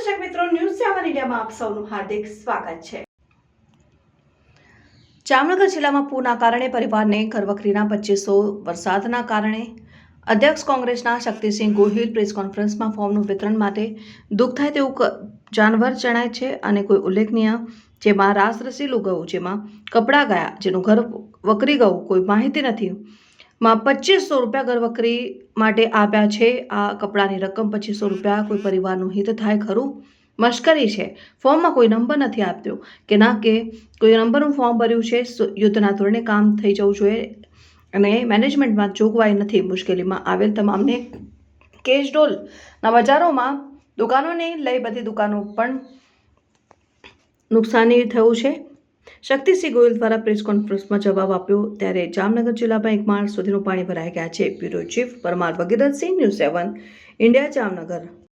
સેવન ઇન્ડિયામાં આપ સૌનું હાર્દિક સ્વાગત છે. જામનગર જિલ્લામાં પૂરના કારણે પરિવારને ઘરવખરીના પચીસો વરસાદના કારણે અધ્યક્ષ કોંગ્રેસના શક્તિસિંહ ગોહિલ પ્રેસ કોન્ફરન્સમાં ફોર્મનું વિતરણ માટે દુઃખ થાય તેવું જાનવર જણાય છે અને કોઈ ઉલ્લેખનીય જેમાં રાસ રસીલું ગયું જેમાં કપડાં ગયા, જેનું ઘર વકરી ગયું, કોઈ માહિતી નથી. માં પચીસો રૂપિયા ઘરવકરી માટે આપ્યા છે. આ કપડાની રકમ પચીસો રૂપિયા કોઈ પરિવારનું હિત થાય ખરું? મશ્કરી છે. ફોર્મમાં કોઈ નંબર નથી આપ્યો કે ના કે કોઈ નંબરનું ફોર્મ ભર્યું છે યુદ્ધના ધોરણે કામ થઈ જવું જોઈએ અને મેનેજમેન્ટમાં જોગવાઈ નથી મુશ્કેલીમાં આવેલ તમામને કેશડોલના બજારોમાં દુકાનોને લઈ બધી દુકાનો પણ નુકસાની થયું છે. શક્તિસિંહ ગોયલ દ્વારા પ્રેસ કોન્ફરન્સમાં જવાબ આપ્યો ત્યારે જામનગર જિલ્લામાં એક માળ સુધીનું પાણી ભરાઈ ગયા છે. Bureau chief Parmar Bhagirathsinh news seven, India Jamnagar.